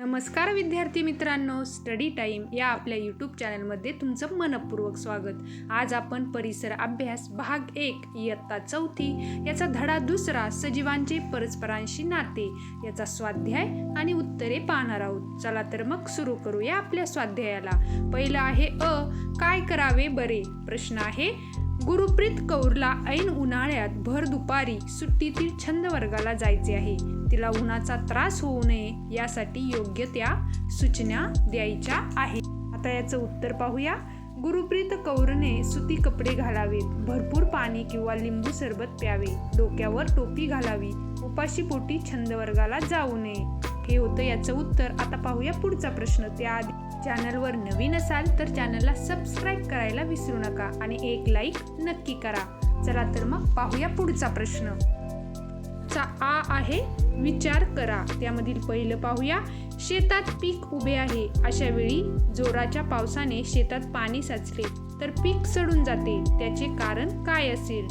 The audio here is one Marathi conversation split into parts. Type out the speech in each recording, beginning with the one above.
नमस्कार विद्यार्थी मित्रांनो स्टडी टाईम या आपल्या यूट्यूब चॅनलमध्ये तुमचं मनपूर्वक स्वागत. आज आपण परिसर अभ्यास भाग एक इयत्ता चौथी याचा धडा दुसरा सजीवांचे परस्परांशी नाते याचा स्वाध्याय आणि उत्तरे पाहणार आहोत. चला तर मग सुरू करूया आपल्या स्वाध्यायाला. पहिलं आहे अ काय करावे बरे? प्रश्न आहे गुरुप्रीत कौरला ऐन उन्हाळ्यात भर दुपारी सुट्टीतील छंद वर्गाला जायचे आहे. तिला उन्हाचा त्रास होऊ नये यासाठी योग्य त्या सूचना द्यायच्या आहेत. आता याचं उत्तर पाहूया. गुरुप्रीत कौरने सुती कपडे घालावेत भरपूर पाणी किंवा लिंबू सरबत प्यावे डोक्यावर टोपी घालावी उपाशी पोटी छंद वर्गाला जाऊ नये. हे होतं याचं उत्तर. आता पाहूया पुढचा प्रश्न. त्याआधी चॅनलवर नवीन असाल तर चॅनलला सबस्क्राईब करायला विसरू नका आणि एक लाईक नक्की करा. चला तर मग पाहूया पुढचा प्रश्न. चा आ आहे विचार करा. त्यामधील पहिलं पाहूया. शेतात पीक उभे आहे. अशा वेळी जोराच्या पावसाने शेतात पाणी साचले तर पीक सडून जाते. त्याचे कारण काय असेल?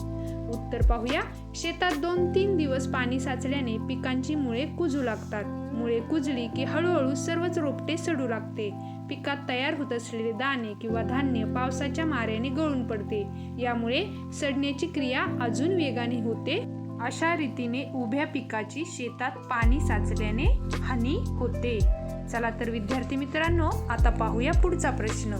उत्तर पाहूया. शेतात दोन तीन दिवस पाणी साचल्याने पिकांची मुळे कुजू लागतात. मुळे कुजली की हळूहळू सर्वच रोपटे सडू लागते. पिकात तयार होत असलेले दाणे किंवा धान्य पावसाच्या माऱ्याने गळून पडते. यामुळे सडण्याची क्रिया अजून वेगाने होते. अशा रीतीने उभ्या पिकाची शेतात पाणी साचल्याने हानी होते. चला तर विद्यार्थी मित्रांनो आता पाहूया पुढचा प्रश्न.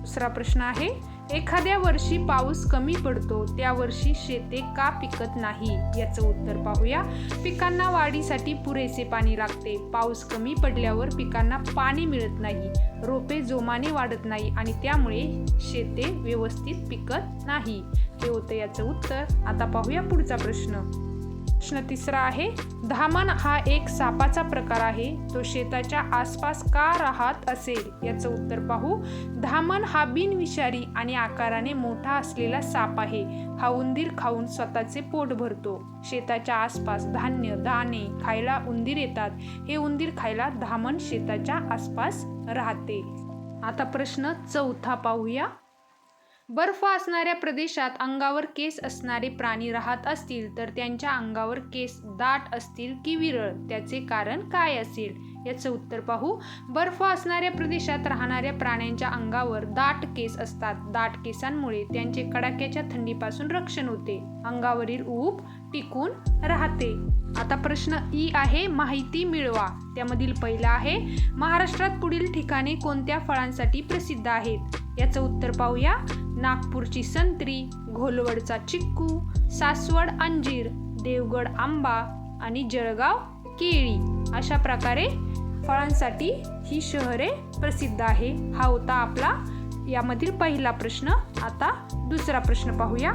दुसरा प्रश्न आहे एखाद्या वर्षी पाऊस कमी पडतो त्या वर्षी शेते का पिकत नाही? याचं उत्तर पाहूया. पिकांना वाढीसाठी पुरेसे पाणी लागते. पाऊस कमी पडल्यावर पिकांना पाणी मिळत नाही. रोपे जोमाने वाढत नाही आणि त्यामुळे शेते व्यवस्थित पिकत नाही. हे होतं याचं उत्तर. आता पाहूया पुढचा प्रश्न. प्रश्न तिसरा आहे धामण हा एक सापाचा प्रकार आहे तो शेताच्या आसपास का राहत असेल? याचं उत्तर पाहू. धामण हा बिनविषारी आणि आकाराने मोठा असलेला साप आहे. हा उंदीर खाऊन स्वतःचे पोट भरतो. शेताच्या आसपास धान्य दाणे खायला उंदीर येतात. हे उंदीर खायला धामण शेताच्या आसपास राहते. आता प्रश्न चौथा पाहूया. बर्फ असणाऱ्या प्रदेशात अंगावर केस असणारे प्राणी राहत असतील तर त्यांच्या अंगावर केस दाट असतील की विरळ? त्याचे कारण काय असेल? याचं उत्तर पाहू. बर्फ असणाऱ्या प्रदेशात राहणाऱ्या प्राण्यांच्या अंगावर दाट केस असतात. दाट केसांमुळे त्यांचे कडाक्याच्या थंडीपासून रक्षण होते. अंगावरील ऊब टिकून राहते. आता प्रश्न ई आहे माहिती मिळवा. त्यामधील पहिला आहे महाराष्ट्रात पुढील ठिकाणे कोणत्या फळांसाठी प्रसिद्ध आहेत? याचं उत्तर पाहूया. नागपूरची संत्री घोलवडचा चिक्कू सासवड अंजीर देवगड आंबा आणि जळगाव केळी अशा प्रकारे फळांसाठी ही शहरे प्रसिद्ध आहे. हा होता आपला यामधील पहिला प्रश्न. आता दुसरा प्रश्न पाहूया.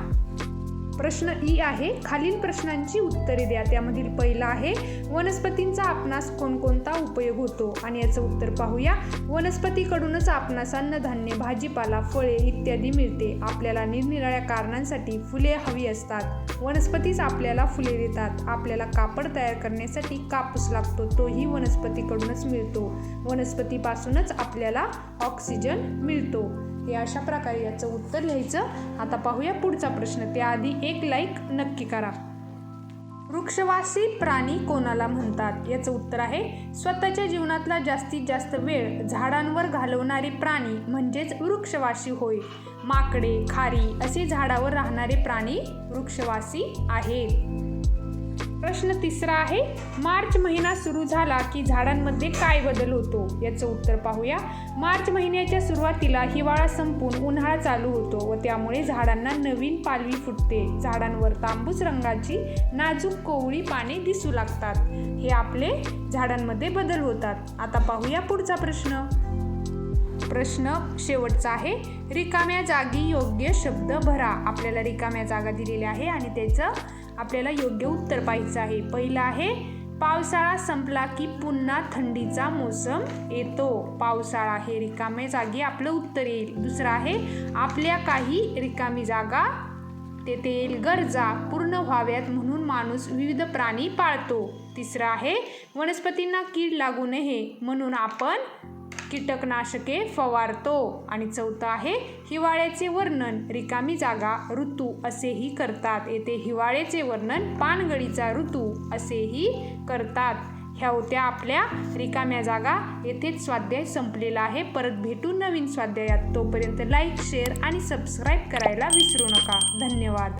प्रश्न ई आहे. खालील प्रश्नांची उत्तरे द्या. त्यामधील पहिला आहे वनस्पतींचा आपणास कोणकोणता उपयोग होतो? आणि याचं उत्तर पाहूया. वनस्पतीकडूनच आपणास अन्नधान्य भाजीपाला फळे इत्यादी मिळते. आपल्याला निरनिराळ्या कारणांसाठी फुले हवी असतात. वनस्पतीच आपल्याला फुले देतात. आपल्याला कापड तयार करण्यासाठी कापूस लागतो. तोही वनस्पतीकडूनच मिळतो. वनस्पतीपासूनच आपल्याला ऑक्सिजन मिळतो. हे अशा प्रकारे याचं उत्तर लिहायचं. आता पाहूया पुढचा प्रश्न. त्याआधी एक लाईक नक्की करा. वृक्षवासी प्राणी कोणाला म्हणतात? याचं उत्तर आहे स्वतःच्या जीवनातला जास्तीत जास्त वेळ झाडांवर घालवणारे प्राणी म्हणजेच वृक्षवासी होय. माकडे खारी असे झाडावर राहणारे प्राणी वृक्षवासी आहेत. प्रश्न तिसरा आहे मार्च महिना सुरू झाला की झाडांमध्ये काय बदल होतो? याचं उत्तर पाहूया. मार्च महिन्याच्या सुरुवातीला हिवाळा संपून उन्हाळा चालू होतो व त्यामुळे झाडांना नवीन पालवी फुटते. झाडांवर तांबूस रंगाची नाजूक कोवळी पाने दिसू लागतात. हे आपले झाडांमध्ये बदल होतात. आता पाहूया पुढचा प्रश्न. प्रश्न शेवटचा आहे. रिकाम्या जागी योग्य शब्द भरा. आपल्याला रिकाम्या जागा दिलेल्या आहे आणि त्याचं आपल्याला योग्य उत्तर पाहायचं आहे. पहिलं आहे पावसाळा संपला की पुन्हा थंडीचा मोसम येतो. पावसाळा हे रिकाम्या जागी आपलं उत्तर येईल. दुसरं आहे आपल्या काही रिकामी जागा तेथे येईल. गरजा पूर्ण व्हाव्यात म्हणून माणूस विविध प्राणी पाळतो. तिसरं आहे वनस्पतींना कीड लागू नये म्हणून आपण कीटकनाशके फवारतो. आणि चौथं आहे हिवाळ्याचे वर्णन. रिकामी जागा ऋतू असेही करतात. येथे हिवाळ्याचे वर्णन पानगळीचा ऋतू असेही करतात. ह्या होत्या आपल्या रिकाम्या जागा. येथेच स्वाध्याय संपलेला आहे. परत भेटू नवीन स्वाध्यायात. तोपर्यंत लाईक शेअर आणि सबस्क्राईब करायला विसरू नका. धन्यवाद.